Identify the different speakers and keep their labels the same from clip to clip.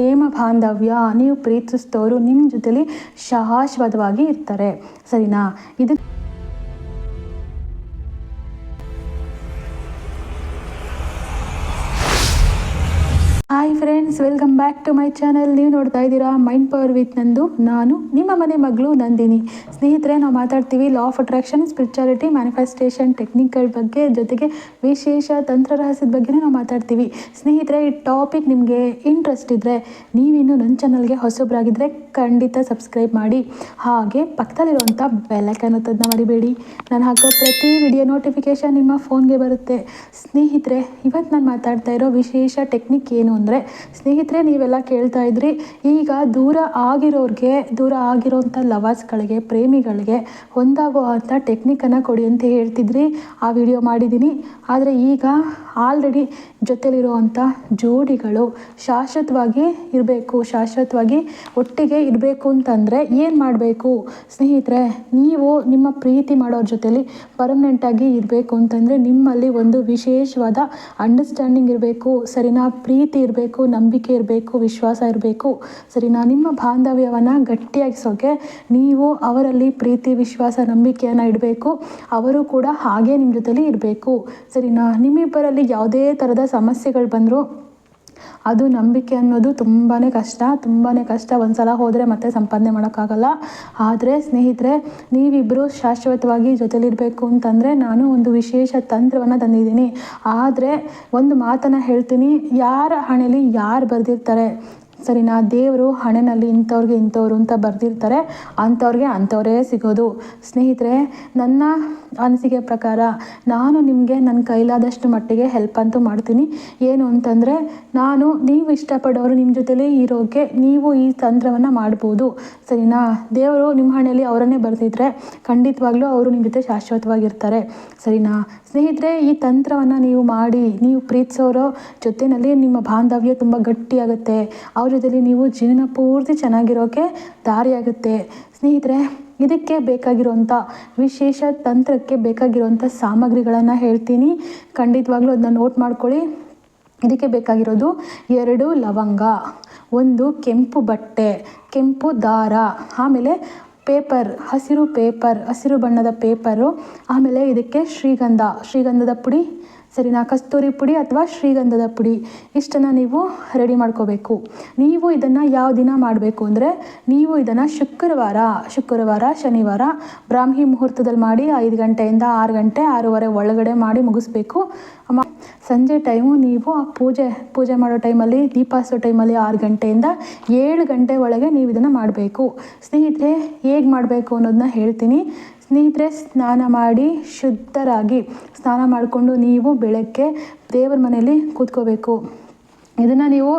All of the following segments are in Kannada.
Speaker 1: ಪ್ರೇಮ ಬಾಂಧವ್ಯ ನೀವು ಪ್ರೀತಿಸಿದವರು ನಿಮ್ಮ ಜೊತೆಲಿ ಶಾಶ್ವತವಾಗಿ ಇರ್ತಾರೆ. ಸರಿನಾ? ಇದು hi friends welcome back to my channel ನೀವು ನೋಡ್ತಾ ಇದ್ದೀರಾ ಮೈಂಡ್ ಪವರ್ ವಿತ್ ನಂದು. ನಾನು ನಿಮ್ಮ ಮನೆ ಮಗಳು ನಂದಿನಿ. ಸ್ನೇಹಿತರೆ, ನಾವು ಮಾತಾಡ್ತೀವಿ law of attraction spirituality manifestation ಟೆಕ್ನಿಕ್ಗಳ ಬಗ್ಗೆ. ಜೊತೆಗೆ ವಿಶೇಷ ತಂತ್ರ ರಹಸ್ಯದ ಬಗ್ಗೆ ನಾವು ಮಾತಾಡ್ತೀವಿ. ಸ್ನೇಹಿತರೆ, ಈ ಟಾಪಿಕ್ ನಿಮಗೆ ಇಂಟ್ರೆಸ್ಟ್ ಇದ್ದರೆ ನೀವಿನ್ನು ನನ್ನ ಚಾನಲ್ಗೆ ಹೊಸೊಬ್ಬರಾಗಿದ್ದರೆ ಖಂಡಿತ ಸಬ್ಸ್ಕ್ರೈಬ್ ಮಾಡಿ. ಹಾಗೆ ಪಕ್ಕದಲ್ಲಿರುವಂಥ ಬೆಲ್ಲೈಕನ್ ಒತ್ತೋದನ್ನ ಮರಿಬೇಡಿ. ನಾನು ಹಾಕೋ ಪ್ರತಿ ವಿಡಿಯೋ ನೋಟಿಫಿಕೇಷನ್ ನಿಮ್ಮ ಫೋನ್ಗೆ ಬರುತ್ತೆ. ಸ್ನೇಹಿತರೆ ಇವತ್ತು ನಾನು ಮಾತಾಡ್ತಾ ಇರೋ ವಿಶೇಷ ಟೆಕ್ನಿಕ್ ಏನು ಅಂದರೆ ಸ್ನೇಹಿತರೆ, ನೀವೆಲ್ಲ ಕೇಳ್ತಾ ಇದ್ರಿ, ಈಗ ದೂರ ಆಗಿರೋರಿಗೆ, ದೂರ ಆಗಿರೋಂಥ ಲವರ್ಸ್ಗಳಿಗೆ, ಪ್ರೇಮಿಗಳಿಗೆ ಹೊಂದಾಗೋ ಅಂಥ ಟೆಕ್ನಿಕನ್ನು ಕೊಡಿ ಅಂತ ಹೇಳ್ತಿದ್ರಿ, ಆ ವಿಡಿಯೋ ಮಾಡಿದ್ದೀನಿ ಆದರೆ ಈಗ ಆಲ್ರೆಡಿ ಜೊತೆಲಿರುವಂಥ ಜೋಡಿಗಳು ಶಾಶ್ವತವಾಗಿ ಇರಬೇಕು, ಶಾಶ್ವತವಾಗಿ ಒಟ್ಟಿಗೆ ಇರಬೇಕು ಅಂತಂದರೆ ಏನು ಮಾಡಬೇಕು? ಸ್ನೇಹಿತರೆ, ನೀವು ನಿಮ್ಮ ಪ್ರೀತಿ ಮಾಡೋರ ಜೊತೆಲಿ ಪರ್ಮನೆಂಟಾಗಿ ಇರಬೇಕು ಅಂತಂದರೆ ನಿಮ್ಮಲ್ಲಿ ಒಂದು ವಿಶೇಷವಾದ ಅಂಡರ್ಸ್ಟ್ಯಾಂಡಿಂಗ್ ಇರಬೇಕು. ಸರಿನಾ? ಪ್ರೀತಿ ಇರಬೇಕು ನಂಬಿಕೆ ಇರಬೇಕು, ವಿಶ್ವಾಸ ಇರಬೇಕು. ಸರಿ ಸರಿನಾ ನಿಮ್ಮ ಬಾಂಧವ್ಯವನ್ನು ಗಟ್ಟಿಯಾಗಿಸೋಕೆ ನೀವು ಅವರಲ್ಲಿ ಪ್ರೀತಿ, ವಿಶ್ವಾಸ, ನಂಬಿಕೆಯನ್ನು ಇಡಬೇಕು. ಅವರು ಕೂಡ ಹಾಗೆ ನಿಮ್ಮ ಜೊತೆಯಲ್ಲಿ ಇರಬೇಕು. ಸರಿನಾ ನಿಮ್ಮಿಬ್ಬರಲ್ಲಿ ಯಾವುದೇ ಥರದ ಸಮಸ್ಯೆಗಳು ಬಂದರೂ ಅದು ನಂಬಿಕೆ ಅನ್ನೋದು ತುಂಬಾ ಕಷ್ಟ ತುಂಬಾ ಕಷ್ಟ. ಒಂದ್ಸಲ ಹೋದರೆ ಮತ್ತೆ ಸಂಪಾದನೆ ಮಾಡೋಕ್ಕಾಗಲ್ಲ. ಆದರೆ ಸ್ನೇಹಿತರೆ ನೀವಿಬ್ಬರು ಶಾಶ್ವತವಾಗಿ ಜೊತೆಲಿರಬೇಕು ಅಂತಂದರೆ ನಾನು ಒಂದು ವಿಶೇಷ ತಂತ್ರವನ್ನು ತಂದಿದ್ದೀನಿ. ಆದರೆ ಒಂದು ಮಾತನ್ನು ಹೇಳ್ತೀನಿ, ಯಾರ ಹಣೆಯಲ್ಲಿ ಯಾರು ಬರೆದಿರ್ತಾರೆ? ಸರಿನಾ ದೇವರು ಹಣೆನಲ್ಲಿ ಇಂಥವ್ರಿಗೆ ಇಂಥವ್ರು ಅಂತ ಬರೆದಿರ್ತಾರೆ, ಅಂಥವ್ರಿಗೆ ಅಂಥವರೇ ಸಿಗೋದು. ಸ್ನೇಹಿತರೆ, ನನ್ನ ಅನಿಸಿಕೆ ಪ್ರಕಾರ ನಾನು ನಿಮಗೆ ನನ್ನ ಕೈಲಾದಷ್ಟು ಮಟ್ಟಿಗೆ ಹೆಲ್ಪ್ ಅಂತೂ ಮಾಡ್ತೀನಿ. ಏನು ಅಂತಂದರೆ, ನಾನು ನೀವು ಇಷ್ಟಪಡೋರು ನಿಮ್ಮ ಜೊತೆಲೇ ಇರೋಕ್ಕೆ ನೀವು ಈ ತಂತ್ರವನ್ನು ಮಾಡ್ಬೋದು. ಸರಿನಾ ದೇವರು ನಿಮ್ಮ ಹಣೆಯಲ್ಲಿ ಅವರನ್ನೇ ಬರೆದಿದ್ರೆ ಖಂಡಿತವಾಗ್ಲೂ ಅವರು ನಿಮ್ಮ ಜೊತೆ ಶಾಶ್ವತವಾಗಿರ್ತಾರೆ. ಸರಿನಾ ಸ್ನೇಹಿತರೆ, ಈ ತಂತ್ರವನ್ನು ನೀವು ಮಾಡಿ, ನೀವು ಪ್ರೀತಿಸೋರೋ ಜೊತೆಯಲ್ಲಿ ನಿಮ್ಮ ಬಾಂಧವ್ಯ ತುಂಬ ಗಟ್ಟಿಯಾಗುತ್ತೆ. ಅವ್ರ ಜೊತೆಲಿ ನೀವು ಜೀವನ ಪೂರ್ತಿ ಚೆನ್ನಾಗಿರೋಕ್ಕೆ ದಾರಿಯಾಗುತ್ತೆ. ಸ್ನೇಹಿತರೆ, ಇದಕ್ಕೆ ಬೇಕಾಗಿರುವಂಥ ವಿಶೇಷ ತಂತ್ರಕ್ಕೆ ಬೇಕಾಗಿರುವಂಥ ಸಾಮಗ್ರಿಗಳನ್ನು ಹೇಳ್ತೀನಿ. ಖಂಡಿತವಾಗ್ಲೂ ಅದನ್ನ ನೋಟ್ ಮಾಡ್ಕೊಳ್ಳಿ. ಇದಕ್ಕೆ ಬೇಕಾಗಿರೋದು ಎರಡು ಲವಂಗ, ಒಂದು ಕೆಂಪು ಬಟ್ಟೆ, ಕೆಂಪು ದಾರ, ಆಮೇಲೆ ಪೇಪರ್, ಹಸಿರು ಪೇಪರ್, ಹಸಿರು ಬಣ್ಣದ ಪೇಪರು, ಆಮೇಲೆ ಇದಕ್ಕೆ ಶ್ರೀಗಂಧ, ಶ್ರೀಗಂಧದ ಪುಡಿ ಸರಿನಾ? ಕಸ್ತೂರಿ ಪುಡಿ ಅಥವಾ ಶ್ರೀಗಂಧದ ಪುಡಿ? ಇಷ್ಟನ್ನು ನೀವು ರೆಡಿ ಮಾಡ್ಕೋಬೇಕು. ನೀವು ಇದನ್ನು ಯಾವ ದಿನ ಮಾಡಬೇಕು ಅಂದರೆ, ನೀವು ಇದನ್ನು ಶುಕ್ರವಾರ ಶುಕ್ರವಾರ, ಶನಿವಾರ ಬ್ರಾಹ್ಮಿ ಮುಹೂರ್ತದಲ್ಲಿ ಮಾಡಿ ಐದು ಗಂಟೆಯಿಂದ ಆರು ಗಂಟೆ, ಆರೂವರೆ ಒಳಗಡೆ ಮಾಡಿ ಮುಗಿಸ್ಬೇಕು. ಸಂಜೆ ಟೈಮು ನೀವು ಆ ಪೂಜೆ ಪೂಜೆ ಮಾಡೋ ಟೈಮಲ್ಲಿ ದೀಪ ಹಚ್ಚೋ ಟೈಮಲ್ಲಿ ಆರು ಗಂಟೆಯಿಂದ ಏಳು ಗಂಟೆ ಒಳಗೆ ನೀವು ಇದನ್ನು ಮಾಡಬೇಕು. ಸ್ನೇಹಿತರೆ, ಹೇಗೆ ಮಾಡಬೇಕು ಅನ್ನೋದನ್ನ ಹೇಳ್ತೀನಿ. ಸ್ನೇಹಿತರೆ ಸ್ನಾನ ಮಾಡಿ ಶುದ್ಧರಾಗಿ ಸ್ನಾನ ಮಾಡಿಕೊಂಡು ನೀವು ಬೆಳಗ್ಗೆ ದೇವರ ಮನೆಯಲ್ಲಿ ಕೂತ್ಕೋಬೇಕು. ಇದನ್ನು ನೀವು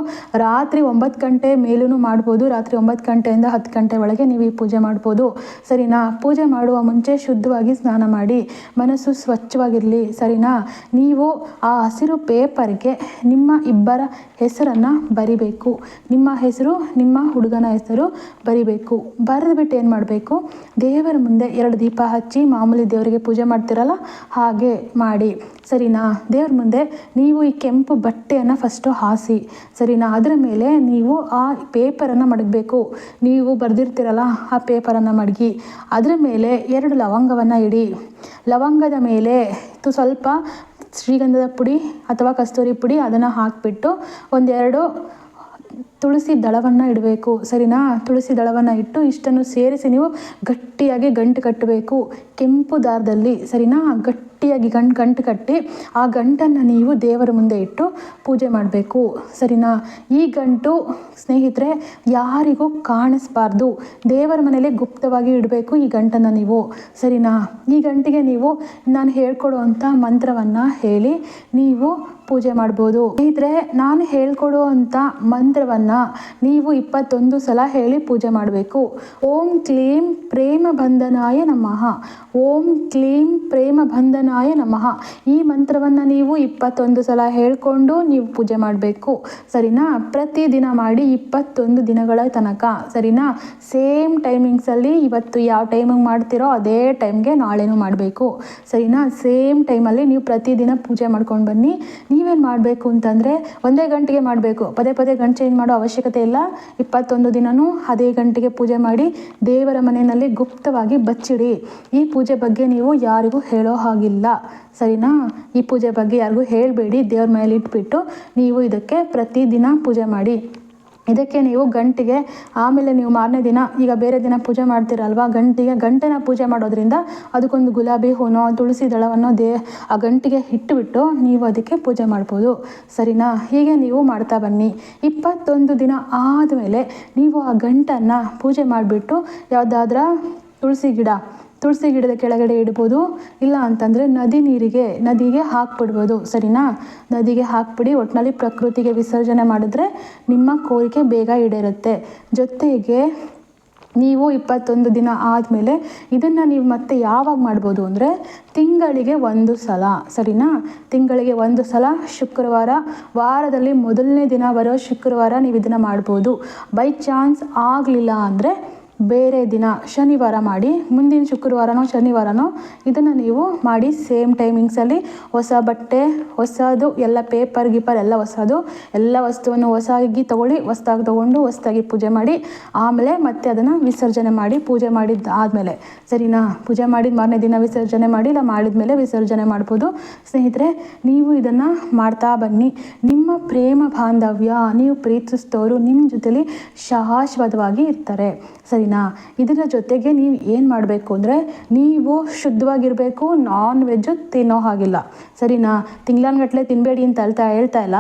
Speaker 1: ರಾತ್ರಿ ಒಂಬತ್ತು ಗಂಟೆ ಮೇಲೂ ಮಾಡ್ಬೋದು, ರಾತ್ರಿ ಒಂಬತ್ತು ಗಂಟೆಯಿಂದ ಹತ್ತು ಗಂಟೆ ಒಳಗೆ ನೀವು ಈ ಪೂಜೆ ಮಾಡ್ಬೋದು. ಸರಿನಾ? ಪೂಜೆ ಮಾಡುವ ಮುಂಚೆ ಶುದ್ಧವಾಗಿ ಸ್ನಾನ ಮಾಡಿ, ಮನಸ್ಸು ಸ್ವಚ್ಛವಾಗಿರಲಿ. ಸರಿನಾ? ನೀವು ಆ ಹಸಿರು ಪೇಪರ್ಗೆ ನಿಮ್ಮ ಇಬ್ಬರ ಹೆಸರನ್ನು ಬರಿಬೇಕು. ನಿಮ್ಮ ಹೆಸರು, ನಿಮ್ಮ ಹುಡುಗನ ಹೆಸರು ಬರಿಬೇಕು. ಬರೆದ್ಬಿಟ್ಟು ಏನು ಮಾಡಬೇಕು? ದೇವರ ಮುಂದೆ ಎರಡು ದೀಪ ಹಚ್ಚಿ ಮಾಮೂಲಿ ದೇವರಿಗೆ ಪೂಜೆ ಮಾಡ್ತಿರಲ್ಲ, ಹಾಗೆ ಮಾಡಿ. ಸರಿನಾ? ದೇವ್ರ ಮುಂದೆ ನೀವು ಈ ಕೆಂಪು ಬಟ್ಟೆಯನ್ನು ಫಸ್ಟು ಹಾಸಿ ಸರಿನಾ? ಅದರ ಮೇಲೆ ನೀವು ಆ ಪೇಪರನ್ನು ಮಡಗಬೇಕು. ನೀವು ಬರೆದಿರ್ತೀರಲ್ಲ ಆ ಪೇಪರನ್ನು ಮಡಗಿ. ಅದರ ಮೇಲೆ ಎರಡು ಲವಂಗವನ್ನು ಇಡಿ. ಲವಂಗದ ಮೇಲೆ ತು ಸ್ವಲ್ಪ ಶ್ರೀಗಂಧದ ಪುಡಿ ಅಥವಾ ಕಸ್ತೂರಿ ಪುಡಿ ಅದನ್ನು ಹಾಕಿಬಿಟ್ಟು ಒಂದೆರಡು ತುಳಸಿ ದಳವನ್ನು ಇಡಬೇಕು. ಸರಿನಾ? ತುಳಸಿ ದಳವನ್ನು ಇಟ್ಟು ಇಷ್ಟನ್ನು ಸೇರಿಸಿ ನೀವು ಗಟ್ಟಿಯಾಗಿ ಗಂಟು ಕಟ್ಟಬೇಕು. ಕೆಂಪು ದಾರದಲ್ಲಿ, ಸರಿನಾ? ಗಟ್ಟಿಯಾಗಿ ಗಂಟು ಗಂಟು ಕಟ್ಟಿ ಆ ಗಂಟನ್ನು ನೀವು ದೇವರ ಮುಂದೆ ಇಟ್ಟು ಪೂಜೆ ಮಾಡಬೇಕು. ಸರಿನಾ? ಈ ಗಂಟು, ಸ್ನೇಹಿತರೆ, ಯಾರಿಗೂ ಕಾಣಿಸ್ಬಾರ್ದು. ದೇವರ ಮನೇಲಿ ಗುಪ್ತವಾಗಿ ಇಡಬೇಕು ಈ ಗಂಟನ್ನು ನೀವು. ಸರಿನಾ? ಈ ಗಂಟಿಗೆ ನೀವು ನಾನು ಹೇಳ್ಕೊಡುವಂಥ ಮಂತ್ರವನ್ನು ಹೇಳಿ ನೀವು ಪೂಜೆ ಮಾಡ್ಬೋದು. ಇದ್ರೆ ನಾನು ಹೇಳ್ಕೊಡುವಂಥ ಮಂತ್ರವನ್ನು ನೀವು ಇಪ್ಪತ್ತೊಂದು ಸಲ ಹೇಳಿ ಪೂಜೆ ಮಾಡಬೇಕು. ಓಂ ಕ್ಲೀಂ ಪ್ರೇಮ ಬಂಧನಾಯ ನಮಃ. ಓಂ ಕ್ಲೀಂ ಪ್ರೇಮ ಬಂಧನಾಯ ನಮಃ. ಈ ಮಂತ್ರವನ್ನು ನೀವು ಇಪ್ಪತ್ತೊಂದು ಸಲ ಹೇಳ್ಕೊಂಡು ನೀವು ಪೂಜೆ ಮಾಡಬೇಕು. ಸರಿನಾ? ಪ್ರತಿದಿನ ಮಾಡಿ ಇಪ್ಪತ್ತೊಂದು ದಿನಗಳ ತನಕ. ಸರಿನಾ? ಸೇಮ್ ಟೈಮಿಂಗ್ಸಲ್ಲಿ ಇವತ್ತು ಯಾವ ಟೈಮಿಗೆ ಮಾಡ್ತೀರೋ ಅದೇ ಟೈಮ್ಗೆ ನಾಳೆನೂ ಮಾಡಬೇಕು. ಸರಿನಾ? ಸೇಮ್ ಟೈಮಲ್ಲಿ ನೀವು ಪ್ರತಿದಿನ ಪೂಜೆ ಮಾಡ್ಕೊಂಡು ಬನ್ನಿ. ನೀವೇನು ಮಾಡಬೇಕು ಅಂತಂದರೆ ಒಂದೇ ಗಂಟೆಗೆ ಮಾಡಬೇಕು. ಪದೇ ಪದೇ ಗಂಟು ಚೇಂಜ್ ಮಾಡೋ ಅವಶ್ಯಕತೆ ಇಲ್ಲ. ಇಪ್ಪತ್ತೊಂದು ದಿನವೂ ಅದೇ ಗಂಟೆಗೆ ಪೂಜೆ ಮಾಡಿ ದೇವರ ಮನೆಯಲ್ಲಿ ಗುಪ್ತವಾಗಿ ಬಚ್ಚಿಡಿ. ಈ ಪೂಜೆ ಬಗ್ಗೆ ನೀವು ಯಾರಿಗೂ ಹೇಳೋ ಹಾಗಿಲ್ಲ. ಸರಿನಾ? ಈ ಪೂಜೆ ಬಗ್ಗೆ ಯಾರಿಗೂ ಹೇಳಬೇಡಿ. ದೇವ್ರ ಮೇಲೆ ಇಟ್ಬಿಟ್ಟು ನೀವು ಇದಕ್ಕೆ ಪ್ರತಿದಿನ ಪೂಜೆ ಮಾಡಿ. ಇದಕ್ಕೆ ನೀವು ಗಂಟಿಗೆ, ಆಮೇಲೆ ನೀವು ಮಾರನೇ ದಿನ, ಈಗ ಬೇರೆ ದಿನ ಪೂಜೆ ಮಾಡ್ತೀರಲ್ವಾ, ಗಂಟಿಗೆ, ಗಂಟೆನ ಪೂಜೆ ಮಾಡೋದ್ರಿಂದ ಅದಕ್ಕೊಂದು ಗುಲಾಬಿ ಹೂನೋ, ತುಳಸಿ ದಳವನ್ನು ದೇ, ಆ ಗಂಟಿಗೆ ಇಟ್ಟುಬಿಟ್ಟು ನೀವು ಅದಕ್ಕೆ ಪೂಜೆ ಮಾಡ್ಬೋದು. ಸರಿನಾ? ಹೀಗೆ ನೀವು ಮಾಡ್ತಾ ಬನ್ನಿ. ಇಪ್ಪತ್ತೊಂದು ದಿನ ಆದಮೇಲೆ ನೀವು ಆ ಗಂಟನ್ನು ಪೂಜೆ ಮಾಡಿಬಿಟ್ಟು, ಯಾವುದಾದ್ರ ತುಳಸಿ ಗಿಡ ತುಳಸಿ ಗಿಡದ ಕೆಳಗಡೆ ಇಡ್ಬೋದು. ಇಲ್ಲ ಅಂತಂದರೆ ನದಿ ನೀರಿಗೆ, ನದಿಗೆ ಹಾಕ್ಬಿಡ್ಬೋದು. ಸರಿನಾ? ನದಿಗೆ ಹಾಕ್ಬಿಡಿ ಒಟ್ಟಿನಲ್ಲಿ ಪ್ರಕೃತಿಗೆ ವಿಸರ್ಜನೆ ಮಾಡಿದ್ರೆ ನಿಮ್ಮ ಕೋರಿಕೆ ಬೇಗ ಈಡೇರುತ್ತೆ. ಜೊತೆಗೆ ನೀವು ಇಪ್ಪತ್ತೊಂದು ದಿನ ಆದಮೇಲೆ ಇದನ್ನು ನೀವು ಮತ್ತೆ ಯಾವಾಗ ಮಾಡ್ಬೋದು ಅಂದರೆ ತಿಂಗಳಿಗೆ ಒಂದು ಸಲ. ಸರಿನಾ? ತಿಂಗಳಿಗೆ ಒಂದು ಸಲ ಶುಕ್ರವಾರ, ವಾರದಲ್ಲಿ ಮೊದಲನೇ ದಿನ ಬರೋ ಶುಕ್ರವಾರ ನೀವು ಇದನ್ನು ಮಾಡ್ಬೋದು. ಬೈ ಚಾನ್ಸ್ ಆಗಲಿಲ್ಲ ಅಂದರೆ ಬೇರೆ ದಿನ ಶನಿವಾರ ಮಾಡಿ, ಮುಂದಿನ ಶುಕ್ರವಾರನೋ ಶನಿವಾರನೋ ಇದನ್ನು ನೀವು ಮಾಡಿ ಸೇಮ್ ಟೈಮಿಂಗ್ಸಲ್ಲಿ ಹೊಸ ಬಟ್ಟೆ, ಹೊಸದು, ಎಲ್ಲ ಪೇಪರ್ ಗೀಪರ್ ಎಲ್ಲ ಹೊಸದು, ಎಲ್ಲ ವಸ್ತುವನ್ನು ಹೊಸಾಗಿ ತೊಗೊಳ್ಳಿ, ಹೊಸದಾಗಿ ತೊಗೊಂಡು ಹೊಸದಾಗಿ ಪೂಜೆ ಮಾಡಿ, ಆಮೇಲೆ ಮತ್ತೆ ಅದನ್ನು ವಿಸರ್ಜನೆ ಮಾಡಿ ಪೂಜೆ ಮಾಡಿದ್ದು ಆದಮೇಲೆ. ಸರಿನಾ? ಪೂಜೆ ಮಾಡಿದ ಮಾರನೇ ದಿನ ವಿಸರ್ಜನೆ ಮಾಡಿ, ಇಲ್ಲ ಮಾಡಿದ ಮೇಲೆ ವಿಸರ್ಜನೆ ಮಾಡ್ಬೋದು. ಸ್ನೇಹಿತರೆ, ನೀವು ಇದನ್ನು ಮಾಡ್ತಾ ಬನ್ನಿ. ನಿಮ್ಮ ಪ್ರೇಮ ಬಾಂಧವ್ಯ, ನೀವು ಪ್ರೀತಿಸಿದವರು ನಿಮ್ಮ ಜೊತೆಯಲ್ಲಿ ಶಾಶ್ವತವಾಗಿ ಇರ್ತಾರೆ. ಸರಿನಾ? ಇದರ ಜೊತೆಗೆ ನೀವು ಏನು ಮಾಡಬೇಕು ಅಂದರೆ ನೀವು ಶುದ್ಧವಾಗಿರಬೇಕು ನಾನ್ ವೆಜ್ಜು ತಿನ್ನೋ ಹಾಗಿಲ್ಲ. ಸರಿನಾ? ತಿಂಗ್ಳಾನ್ಗಟ್ಲೆ ತಿನ್ನಬೇಡಿ ಅಂತ ಹೇಳ್ತಾ ಹೇಳ್ತಾ ಇಲ್ಲ.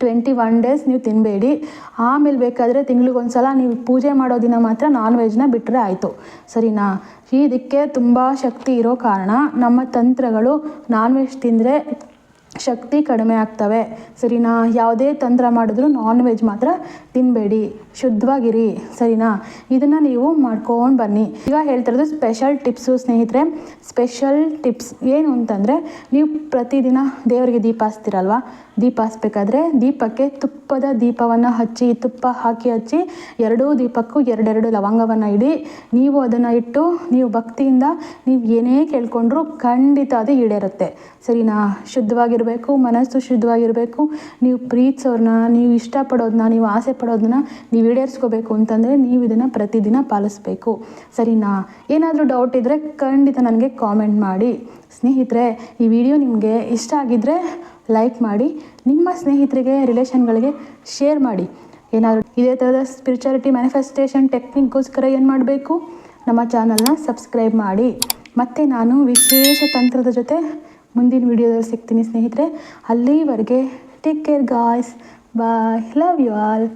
Speaker 1: ಟ್ವೆಂಟಿ ಒನ್ ಡೇಸ್ ನೀವು ತಿನ್ನಬೇಡಿ ಆಮೇಲೆ ಬೇಕಾದರೆ ತಿಂಗ್ಳಿಗೊಂದು ಸಲ ನೀವು ಪೂಜೆ ಮಾಡೋ ದಿನ ಮಾತ್ರ ನಾನ್ ವೆಜ್ನ ಬಿಟ್ಟರೆ ಆಯಿತು. ಸರಿನಾ? ಇದಕ್ಕೆ ತುಂಬ ಶಕ್ತಿ ಇರೋ ಕಾರಣ ನಮ್ಮ ತಂತ್ರಗಳು ನಾನ್ ವೆಜ್ ತಿಂದರೆ ಶಕ್ತಿ ಕಡಿಮೆ ಆಗ್ತವೆ. ಸರಿನಾ? ಯಾವುದೇ ತಂತ್ರ ಮಾಡಿದ್ರು ನಾನ್ ವೆಜ್ ಮಾತ್ರ ತಿನ್ನಬೇಡಿ ಶುದ್ಧವಾಗಿರಿ. ಸರಿನಾ? ಇದನ್ನು ನೀವು ಮಾಡ್ಕೊಂಡು ಬನ್ನಿ. ಈಗ ಹೇಳ್ತಿರೋದು ಸ್ಪೆಷಲ್ ಟಿಪ್ಸು ಸ್ನೇಹಿತರೆ. ಸ್ಪೆಷಲ್ ಟಿಪ್ಸ್ ಏನು ಅಂತಂದರೆ, ನೀವು ಪ್ರತಿದಿನ ದೇವರಿಗೆ ದೀಪ ಹಚ್ತಿರಲ್ವ? ದೀಪ ಹಚ್ಬೇಕಾದ್ರೆ ದೀಪಕ್ಕೆ ತುಪ್ಪದ ದೀಪವನ್ನು ಹಚ್ಚಿ, ತುಪ್ಪ ಹಾಕಿ, ಹಚ್ಚಿ, ಎರಡೂ ದೀಪಕ್ಕೂ ಎರಡೆರಡು ಲವಂಗವನ್ನು ಇಡಿ. ನೀವು ಅದನ್ನು ಇಟ್ಟು, ನೀವು ಭಕ್ತಿಯಿಂದ, ನೀವು ಏನೇ ಕೇಳ್ಕೊಂಡ್ರೂ ಖಂಡಿತ ಅದು ಈಡೇರುತ್ತೆ. ಸರಿನಾ? ಶುದ್ಧವಾಗಿರಬೇಕು. ಮನಸ್ಸು ಶುದ್ಧವಾಗಿರಬೇಕು, ನೀವು ಪ್ರೀತಿಸೋರ್ನ, ನೀವು ಇಷ್ಟಪಡೋದನ್ನ ನೀವು ಆಸೆ ಪಡೋದನ್ನ ನೀವು ಈಡೇರಿಸ್ಕೋಬೇಕು ಅಂತಂದರೆ ನೀವು ಇದನ್ನು ಪ್ರತಿದಿನ ಪಾಲಿಸ್ಬೇಕು. ಸರಿನಾ? ಏನಾದರೂ ಡೌಟ್ ಇದ್ದರೆ ಖಂಡಿತ ನನಗೆ ಕಾಮೆಂಟ್ ಮಾಡಿ. ಸ್ನೇಹಿತರೆ, ಈ ವಿಡಿಯೋ ನಿಮಗೆ ಇಷ್ಟ ಆಗಿದ್ದರೆ ಲೈಕ್ ಮಾಡಿ, ನಿಮ್ಮ ಸ್ನೇಹಿತರಿಗೆ ರಿಲೇಷನ್ಗಳಿಗೆ ಶೇರ್ ಮಾಡಿ. ಏನಾದರೂ ಇದೇ ಥರದ ಸ್ಪಿರಿಚುಯಾಲಿಟಿ ಮ್ಯಾನಿಫೆಸ್ಟೇಷನ್ ಟೆಕ್ನಿಕ್ಗೋಸ್ಕರ ಏನು ಮಾಡಬೇಕು? ನಮ್ಮ ಚಾನಲ್ನ ಸಬ್ಸ್ಕ್ರೈಬ್ ಮಾಡಿ. ಮತ್ತು ನಾನು ವಿಶೇಷ ತಂತ್ರದ ಜೊತೆ ಮುಂದಿನ ವಿಡಿಯೋದಲ್ಲಿ ಸಿಗ್ತೀನಿ ಸ್ನೇಹಿತರೆ. ಅಲ್ಲಿವರೆಗೆ take care guys bye love you all